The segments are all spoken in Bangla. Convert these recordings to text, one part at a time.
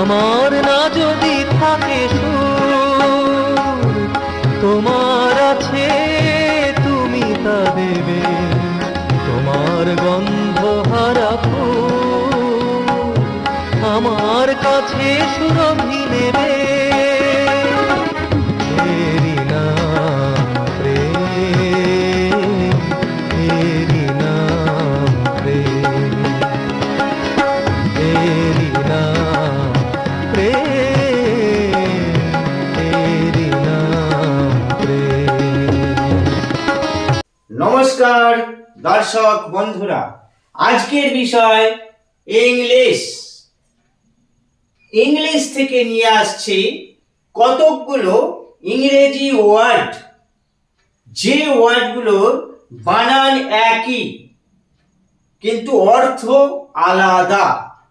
আমার না যদি থাকে সুর, তোমার আছে, তুমি তা দেবে, তোমার গন্ধ হারা ফুল, আমার কাছে সুরভি নেবে নমস্কার, দর্শক বন্ধুরা। আজকের বিষয় ইংলিশ। ইংলিশ থেকে নিয়ে আসছি কতকগুলো ইংরেজি ওয়ার্ড। যে ওয়ার্ডগুলোর বানান একই, কিন্তু অর্থ আলাদা।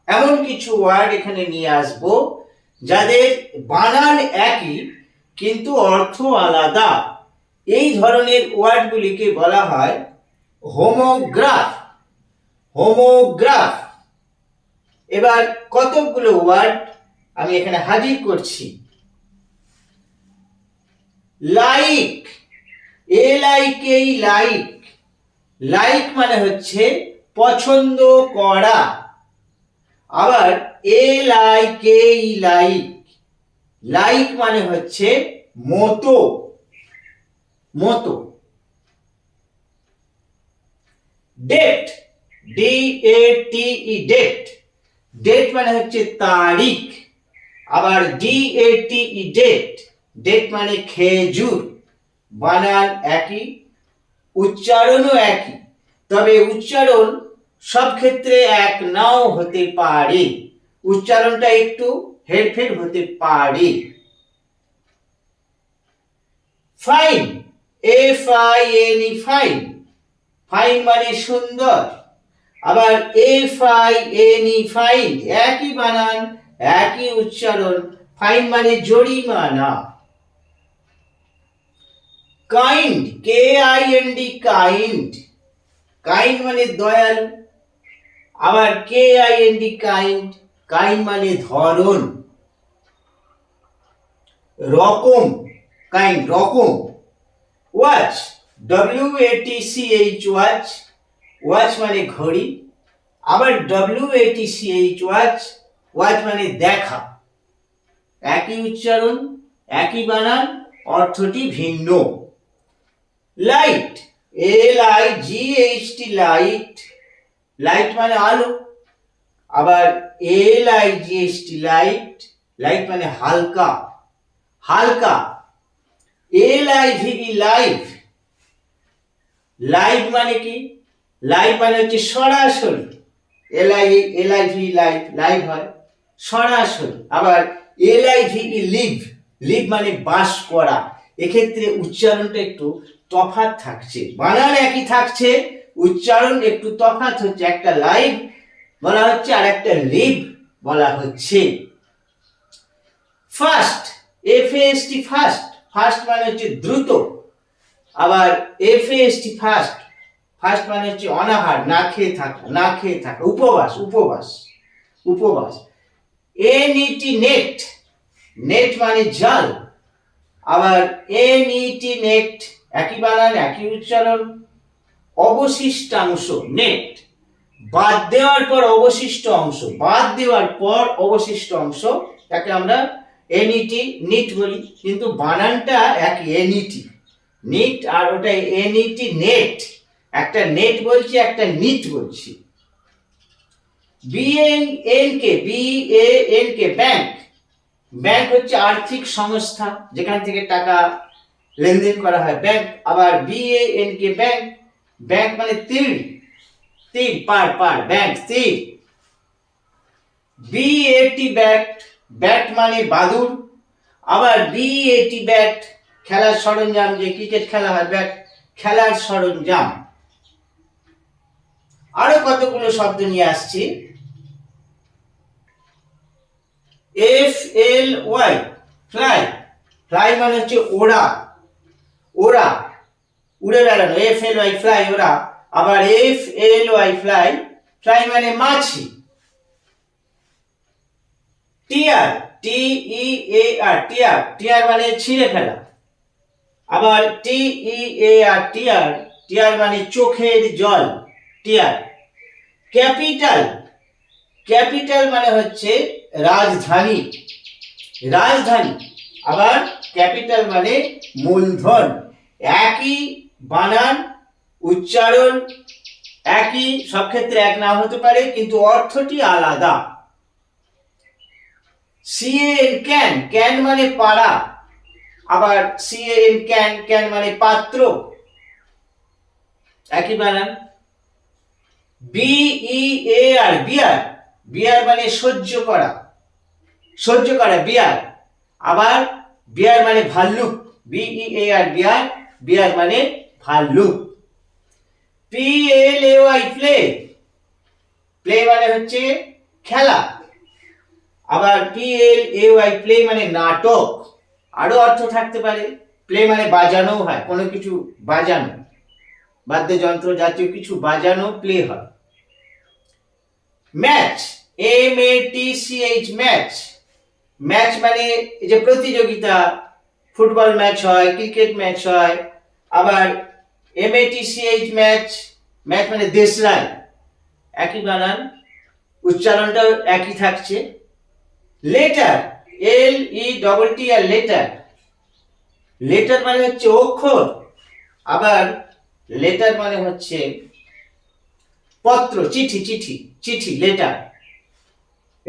এমন কিছু ওয়ার্ড এখানে নিয়ে আসব, যাদের বানান একই, কিন্তু অর্থ আলাদা। এই ধরনের ওয়ার্ডগুলিকে বলা হয় হোমোগ্রাফ। হোমোগ্রাফ। এবার কতকগুলো ওয়ার্ড আমি এখানে হাজির করছি। লাইক। এ লাইক। এই লাইক লাইক মানে হচ্ছে পছন্দ করা। আবার এ লাইক এই লাইক। লাইক মানে হচ্ছে মতো। মতো। Date D A T E date date মানে হচ্ছে তারিখ। আবার D A T E date date মানে খেজুর। বানান একই, উচ্চারণও একই। তবে উচ্চারণ সব ক্ষেত্রে এক নাও হতে পারে। উচ্চারণটা একটু হেরফের হতে পারে। Fine F I N E fine fine মানে সুন্দর। আবার F I N E fine একই বানান, একই উচ্চারণ। ফাইন মানে জরিমানা। Kind K I N D kind kind মানে দয়ালু। আবার K I N D kind kind মানে ধরন রকম। কাইন্ড রকম। Watch W A T C H watch watch মানে ঘড়ি, আবার W A T C H watch watch মানে দেখা। একই উচ্চারণ, একই বানান, অর্থটি ভিন্ন। Light L I G H T light light মানে আলো, আবার L I G H T light light মানে হালকা হালকা। L I V E live live মানে কি? লাইভ মানে হচ্ছে সরাসরি। L I L I V live live হয়। সরাসরি। আবার L I V E leave leave মানে বাস করা। এক্ষেত্রে উচ্চারণটা একটু তফাৎ থাকছে। বানান একই থাকছে, উচ্চারণ একটু তফাৎ হচ্ছে। একটা লাইভ বলা হচ্ছে আর একটা লিভ বলা হচ্ছে। Fast F S T fast fast মানে হচ্ছে দ্রুত। আবার F S T fast fast মানে হচ্ছে অনাহার, না খেয়ে থাকা, না খেয়ে থাকা। উপবাস উপবাস উপবাস। এন ইটি নেট নেট মানে জাল। আবার এন ইটি নেট একই বানান, একই উচ্চারণ। অবশিষ্টাংশ নেট বাদ দেওয়ার পর অবশিষ্ট অংশ, বাদ দেওয়ার পর অবশিষ্ট অংশ তাকে আমরা এনইটি নিট বলি, কিন্তু বানানটা এক এনইটি নিট আর ওটা এনইটি নেট একটা নেট বলছি, একটা নিট বলছি। B N N K B A N K bank bank হচ্ছে আর্থিক সংস্থা, যেখান থেকে টাকা লেনদেন করা হয়। ব্যাংক আবার B A N K bank bank মানে তীর তীর পার পার ব্যাংক তীর বি এটি ব্যাট মানে বাদুর আবার বি এটি ব্যাট, খেলার সরঞ্জাম, যে ক্রিকেট খেলা হয়, ব্যাট, খেলার সরঞ্জাম। আরও কতগুলো শব্দ নিয়ে আসছি? F L Y fly fly মানে হচ্ছে ওড়া ওড়া, উড়ে বেড়ানো। এফ এল ওয়াই ফ্লাই ওরা আবার F L Y fly fly মানে মাছি। টিয়ার টি ই এ আর টিয়ার টিয়ার মানে ছিঁড়ে ফেলা। আবার টি ই এ আর টিয়ার টিয়ার মানে চোখের জল, টিয়ার। ক্যাপিটাল ক্যাপিটাল মানে হচ্ছে রাজধানী রাজধানী। আবার ক্যাপিটাল মানে মূলধন, একই বানান, উচ্চারণ, একই সব ক্ষেত্রে এক না হতে পারে, কিন্তু অর্থটি আলাদা। সিএন ক্যান ক্যান মানে পাড়া, আবার সিএন ক্যান ক্যান মানে পাত্র। একই বানান। B E A R beer bear মানে সহ্য করা। সহ্য করা বিয়ার আবার বিয়ার মানে ভাল্লুক B E A R beer bear মানে ভাল্লুক। P L A Y play play মানে হচ্ছে খেলা। আবার P L A Y play মানে নাটক। আরও অর্থ থাকতে পারে। প্লে মানে বাজানো হয়, কোনো কিছু বাজানো। বাদ্যযন্ত্র জাতীয় কিছু বাজানো প্লে হয়। Match M A T C H match match মানে এই যে প্রতিযোগিতা ফুটবল ম্যাচ হয় ক্রিকেট ম্যাচ হয়। আবার M A T C H match match মানে দেশলাই। একই বানান। উচ্চারণটাও একই থাকছে। Letter L E double T R letter letter মানে হচ্ছে অক্ষর। আবার লেটার মানে হচ্ছে পত্র, চিঠি চিঠি চিঠি letter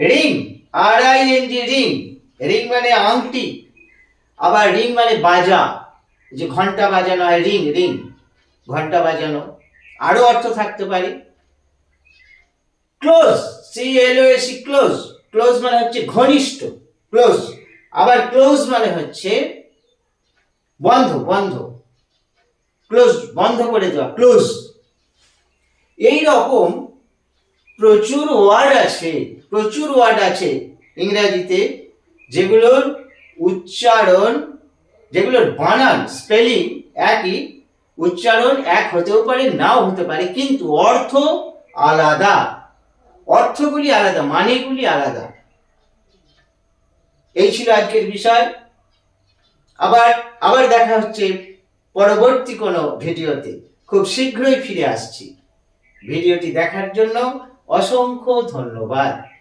ring R I N G ring ring মানে আংটি। আবার রিং মানে বাজা। যে ঘণ্টা বাজানো হয় রিং রিং ঘণ্টা বাজানো। আরও অর্থ থাকতে পারে। Close C L O C close close মানে হচ্ছে ঘনিষ্ঠ। ক্লোজ আবার ক্লোজ মানে হচ্ছে বন্ধ বন্ধ। ক্লোজ বন্ধ করে দেওয়া। ক্লোজ এই রকম প্রচুর ওয়ার্ড আছে, প্রচুর ওয়ার্ড আছে ইংরেজিতে, যেগুলোর উচ্চারণ, যেগুলোর বানান স্পেলিং একই, উচ্চারণ এক হতেও পারে, নাও হতে পারে, কিন্তু অর্থ আলাদা। অর্থগুলি আলাদা, মানেগুলি আলাদা। এই ছিল আজকের বিষয়। আবার আবার দেখা হচ্ছে পরবর্তী কোনো ভিডিওতে। খুব শীঘ্রই ফিরে আসছি। ভিডিওটি দেখার জন্য অসংখ্য ধন্যবাদ।